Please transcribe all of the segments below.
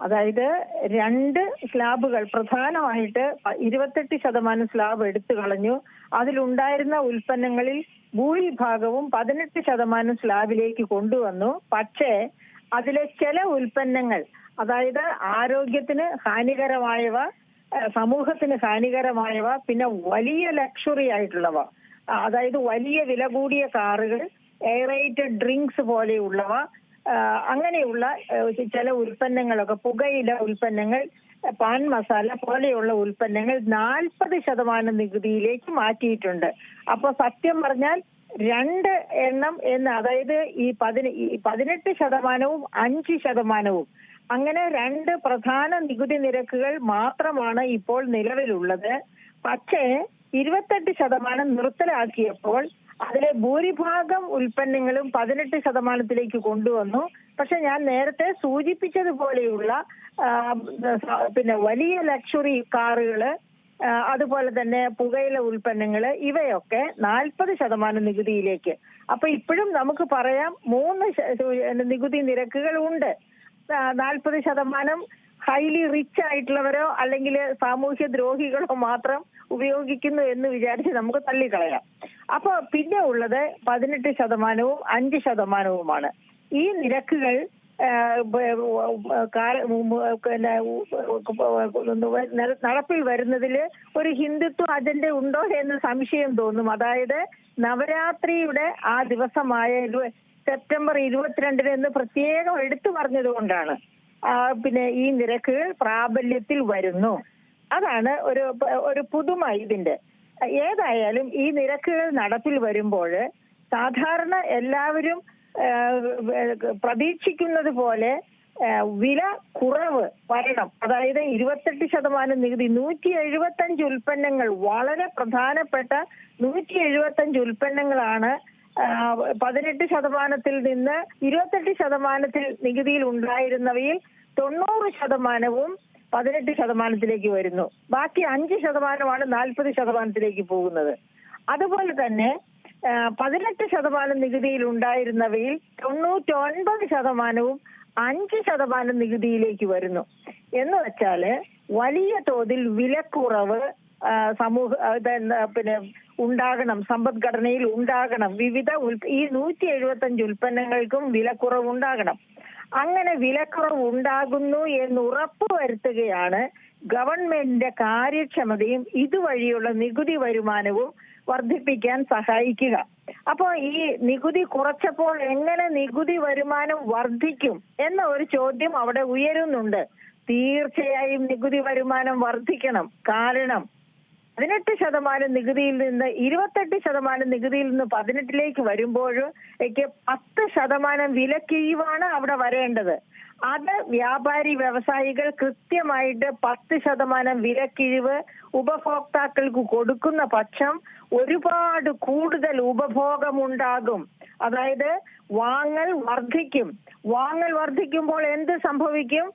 അതായത് രണ്ട് സ്ലാബുകൾ പ്രധാനമായിട്ട് ഇരുപത്തെട്ട് ശതമാനം സ്ലാബ് എടുത്തു കളഞ്ഞു. അതിലുണ്ടായിരുന്ന ഉൽപ്പന്നങ്ങളിൽ ഭൂരിഭാഗവും പതിനെട്ട് ശതമാനം സ്ലാബിലേക്ക് കൊണ്ടുവന്നു. പക്ഷേ അതിലെ ചില ഉൽപ്പന്നങ്ങൾ അതായത് ആരോഗ്യത്തിന് ഹാനികരമായവ സമൂഹത്തിന് ഹാനികരമായവ പിന്നെ വലിയ ലക്ഷറി ആയിട്ടുള്ളവ അതായത് വലിയ വില കൂടിയ കാറുകൾ എയറേറ്റഡ് ഡ്രിങ്ക്സ് പോലെയുള്ളവ അങ്ങനെയുള്ള ചില ഉൽപ്പന്നങ്ങളൊക്കെ പുകയില ഉൽപ്പന്നങ്ങൾ പാൻ മസാല പോലെയുള്ള ഉൽപ്പന്നങ്ങൾ നാൽപ്പത് ശതമാനം നികുതിയിലേക്ക് മാറ്റിയിട്ടുണ്ട്. അപ്പൊ സത്യം പറഞ്ഞാൽ രണ്ട് എണ്ണം എന്ന് അതായത് ഈ പതിന പതിനെട്ട് ശതമാനവും അഞ്ച് ശതമാനവും അങ്ങനെ രണ്ട് പ്രധാന നികുതി നിരക്കുകൾ മാത്രമാണ് ഇപ്പോൾ നിലവിലുള്ളത്. പക്ഷേ ഇരുപത്തെട്ട് ശതമാനം നിർത്തലാക്കിയപ്പോൾ അതിലെ ഭൂരിഭാഗം ഉൽപ്പന്നങ്ങളും പതിനെട്ട് ശതമാനത്തിലേക്ക് കൊണ്ടുവന്നു. പക്ഷെ ഞാൻ നേരത്തെ സൂചിപ്പിച്ചതുപോലെയുള്ള പിന്നെ വലിയ ലക്ഷറി കാറുകൾ അതുപോലെ തന്നെ പുകയില ഉൽപ്പന്നങ്ങൾ ഇവയൊക്കെ നാൽപ്പത് ശതമാനം നികുതിയിലേക്ക്. അപ്പൊ ഇപ്പോഴും നമുക്ക് പറയാം മൂന്ന് നികുതി നിരക്കുകൾ ഉണ്ട് നാൽപ്പത് ശതമാനം ഹൈലി റിച്ച് ആയിട്ടുള്ളവരോ അല്ലെങ്കിൽ സാമൂഹ്യ ദ്രോഹികളോ മാത്രം ഉപയോഗിക്കുന്നു എന്ന് വിചാരിച്ച് നമുക്ക് തള്ളിക്കളയാം. അപ്പൊ പിന്നെ ഉള്ളത് പതിനെട്ട് ശതമാനവും അഞ്ച് ശതമാനവുമാണ്. ഈ നിരക്കുകൾ നടപ്പിൽ വരുന്നതിൽ ഒരു ഹിന്ദുത്വ അജണ്ട ഉണ്ടോ എന്ന് സംശയം തോന്നും. അതായത് നവരാത്രിയുടെ ആ ദിവസമായ സെപ്റ്റംബർ ഇരുപത്തിരണ്ടിന് എന്ന് പ്രത്യേകം എടുത്തു പറഞ്ഞത് കൊണ്ടാണ് പിന്നെ ഈ നിരക്കുകൾ പ്രാബല്യത്തിൽ വരുന്നു. അതാണ് ഒരു ഒരു പുതുമ ഇതിന്റെ ഏതായാലും ഈ നിരക്കുകൾ നടപ്പിൽ വരുമ്പോൾ സാധാരണ എല്ലാവരും പ്രതീക്ഷിക്കുന്നത് പോലെ വില കുറവ് വരണം. അതായത് ഇരുപത്തെട്ട് ശതമാനം നികുതി നൂറ്റി എഴുപത്തഞ്ച് ഉൽപ്പന്നങ്ങൾ വളരെ പ്രധാനപ്പെട്ട നൂറ്റി എഴുപത്തഞ്ച് ഉൽപ്പന്നങ്ങളാണ് പതിനെട്ട് ശതമാനത്തിൽ നിന്ന് ഇരുപത്തെട്ട് ശതമാനത്തിൽ നികുതിയിൽ ഉണ്ടായിരുന്നവയിൽ തൊണ്ണൂറ് ശതമാനവും പതിനെട്ട് ശതമാനത്തിലേക്ക് വരുന്നു. ബാക്കി അഞ്ച് ശതമാനമാണ് നാൽപ്പത് ശതമാനത്തിലേക്ക് പോകുന്നത്. അതുപോലെ തന്നെ പതിനെട്ട് ശതമാനം നികുതിയിൽ ഉണ്ടായിരുന്നവയിൽ തൊണ്ണൂറ്റൊൻപത് ശതമാനവും അഞ്ച് ശതമാനം നികുതിയിലേക്ക് വരുന്നു. എന്ന് വെച്ചാൽ വലിയ തോതിൽ വിലക്കുറവ് സമൂഹ പിന്നെ ഉണ്ടാകണം സമ്പദ്ഘടനയിൽ ഉണ്ടാകണം വിവിധ ഈ നൂറ്റി എഴുപത്തഞ്ച് ഉൽപ്പന്നങ്ങൾക്കും വിലക്കുറവ് ഉണ്ടാകണം അങ്ങനെ വിലക്കുറവ് ഉണ്ടാകുന്നു എന്ന് ഉറപ്പുവരുത്തുകയാണ് ഗവൺമെന്റിന്റെ കാര്യക്ഷമതയും ഇതുവഴിയുള്ള നികുതി വരുമാനവും വർദ്ധിപ്പിക്കാൻ സഹായിക്കുക. അപ്പോൾ ഈ നികുതി കുറച്ചപ്പോൾ എങ്ങനെ നികുതി വരുമാനം വർദ്ധിക്കും എന്ന ഒരു ചോദ്യം അവിടെ ഉയരുന്നുണ്ട്. തീർച്ചയായും നികുതി വരുമാനം വർദ്ധിക്കണം. കാരണം പതിനെട്ട് ശതമാനം നികുതിയിൽ നിന്ന് ഇരുപത്തെട്ട് ശതമാനം നികുതിയിൽ നിന്ന് പതിനെട്ടിലേക്ക് വരുമ്പോൾ പത്ത് ശതമാനം വിലക്കിഴിവാണ് അവിടെ വരേണ്ടത്. അത് വ്യാപാരി വ്യവസായികൾ കൃത്യമായിട്ട് പത്ത് ശതമാനം വിലക്കിഴിവ് ഉപഭോക്താക്കൾക്ക് കൊടുക്കുന്ന പക്ഷം ഒരുപാട് കൂടുതൽ ഉപഭോഗമുണ്ടാകും. അതായത് വാങ്ങൽ വർദ്ധിക്കും. വാങ്ങൽ വർദ്ധിക്കുമ്പോൾ എന്ത് സംഭവിക്കും?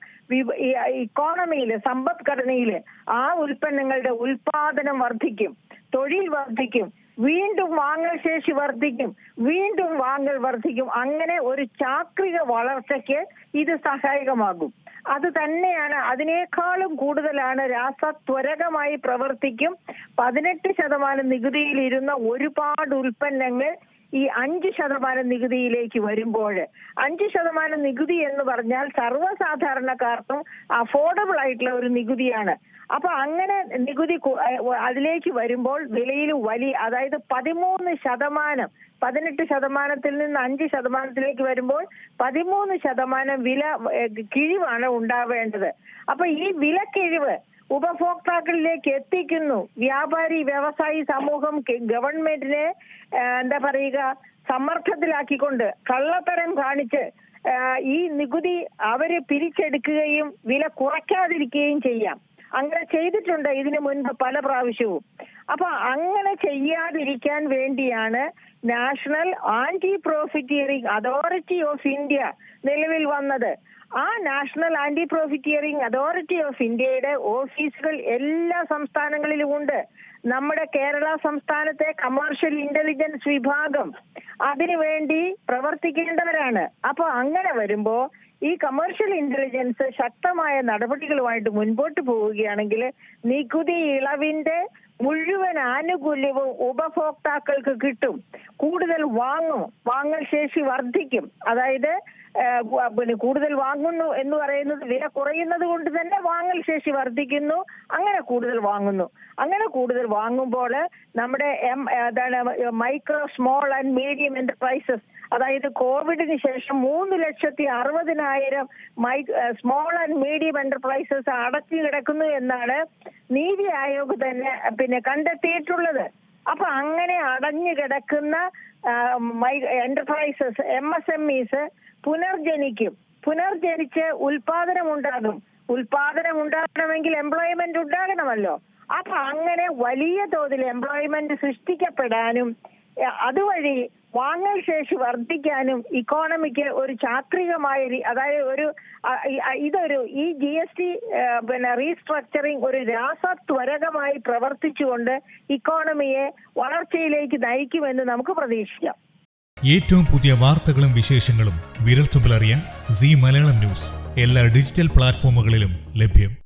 ഇക്കോണമിയിൽ സമ്പദ്ഘടനയിൽ ആ ഉൽപ്പന്നങ്ങളുടെ ഉൽപാദനം വർദ്ധിക്കും. തൊഴിൽ വർദ്ധിക്കും. വീണ്ടും വാങ്ങൽ ശേഷി വർദ്ധിക്കും. വീണ്ടും വാങ്ങൽ വർദ്ധിക്കും. അങ്ങനെ ഒരു ചാക്രിക വളർച്ചയ്ക്ക് ഇത് സഹായകമാകും. അത് തന്നെയാണ് അതിനേക്കാളും കൂടുതലാണ് രാസ ത്വരകമായി പ്രവർത്തിക്കും. പതിനെട്ട് ശതമാനം നികുതിയിലിരുന്ന ഒരുപാട് ഉൽപ്പന്നങ്ങൾ ഈ അഞ്ച് ശതമാനം നികുതിയിലേക്ക് വരുമ്പോൾ അഞ്ച് ശതമാനം നികുതി എന്ന് പറഞ്ഞാൽ സർവസാധാരണക്കാർക്കും അഫോർഡബിൾ ആയിട്ടുള്ള ഒരു നികുതിയാണ്. അപ്പൊ അങ്ങനെ നികുതി അതിലേക്ക് വരുമ്പോൾ വിലയിൽ വലിയ അതായത് പതിമൂന്ന് ശതമാനം പതിനെട്ട് ശതമാനത്തിൽ നിന്ന് അഞ്ച് ശതമാനത്തിലേക്ക് വരുമ്പോൾ പതിമൂന്ന് ശതമാനം വില കിഴിവാണ് ഉണ്ടാവേണ്ടത്. അപ്പൊ ഈ വിലക്കിഴിവ് ഉപഭോക്താക്കളിലേക്ക് എത്തിക്കുന്നു. വ്യാപാരി വ്യവസായി സമൂഹം ഗവൺമെന്റിനെ എന്താ പറയുക സമ്മർദ്ദത്തിലാക്കിക്കൊണ്ട് കള്ളത്തരം കാണിച്ച് ഈ നികുതി അവർ പിരിച്ചെടുക്കുകയും വില കുറയ്ക്കാതിരിക്കുകയും ചെയ്യാം. അങ്ങനെ ചെയ്തിട്ടുണ്ട് ഇതിനു മുൻപ് പല പ്രാവശ്യവും. അപ്പൊ അങ്ങനെ ചെയ്യാതിരിക്കാൻ വേണ്ടിയാണ് National Anti Profiteering Authority of India നിലവിൽ വന്നത്. ആ National Anti Profiteering Authority of ഇന്ത്യയുടെ ഓഫീസുകൾ എല്ലാ സംസ്ഥാനങ്ങളിലും ഉണ്ട്. നമ്മുടെ കേരള സംസ്ഥാനത്തെ കമേഴ്ഷ്യൽ ഇന്റലിജൻസ് വിഭാഗം അതിനു വേണ്ടി പ്രവർത്തിക്കേണ്ടവരാണ്. അപ്പൊ അങ്ങനെ വരുമ്പോ ഈ കമേഴ്ഷ്യൽ ഇന്റലിജൻസ് ശക്തമായ നടപടികളുമായിട്ട് മുൻപോട്ട് പോവുകയാണെങ്കിൽ നികുതി ഇളവിന്റെ മുഴുവൻ ആനുകൂല്യവും ഉപഭോക്താക്കൾക്ക് കിട്ടും. കൂടുതൽ വാങ്ങും. വാങ്ങൽ ശേഷി വർദ്ധിക്കും. അതായത് പിന്നെ കൂടുതൽ വാങ്ങുന്നു എന്ന് പറയുന്നത് വില കുറയുന്നത് കൊണ്ട് തന്നെ വാങ്ങൽ ശേഷി വർദ്ധിക്കുന്നു. അങ്ങനെ കൂടുതൽ വാങ്ങുന്നു. അങ്ങനെ കൂടുതൽ വാങ്ങുമ്പോൾ നമ്മുടെ എം അതാണ് micro small and medium enterprises അതായത് കോവിഡിന് ശേഷം മൂന്ന് ലക്ഷത്തി അറുപതിനായിരം my small and medium enterprises അടച്ചു കിടക്കുന്നു എന്നാണ് നീതി ആയോഗ് തന്നെ പിന്നെ കണ്ടെത്തിയിട്ടുള്ളത്. അപ്പൊ അങ്ങനെ അടഞ്ഞു കിടക്കുന്ന enterprises M S M Es പുനർജനിക്കും. പുനർജനിച്ച് ഉൽപാദനം ഉണ്ടാകും ഉൽപാദനം ഉണ്ടാകണമെങ്കിൽ എംപ്ലോയ്മെന്റ് ഉണ്ടാകണമല്ലോ. അപ്പൊ അങ്ങനെ വലിയ തോതിൽ എംപ്ലോയ്മെന്റ് സൃഷ്ടിക്കപ്പെടാനും അതുവഴി വാങ്ങൽ ശേഷി വർദ്ധിക്കാനും ഇക്കോണമിക്ക് ഒരു ചാക്രികമായ അതായത് ഒരു ഇതൊരു ഈ ജി എസ് ടി പിന്നെ റീസ്ട്രക്ചറിങ് ഒരു രാസത്വരകമായി പ്രവർത്തിച്ചുകൊണ്ട് ഇക്കോണമിയെ വളർച്ചയിലേക്ക് നയിക്കുമെന്ന് നമുക്ക് പ്രതീക്ഷിക്കാം. ഏറ്റവും പുതിയ വാർത്തകളും വിശേഷങ്ങളും വിരൽത്തുമ്പിലറിയാൻ സി മലയാളം ന്യൂസ്. എല്ലാ ഡിജിറ്റൽ പ്ലാറ്റ്ഫോമുകളിലും ലഭ്യം.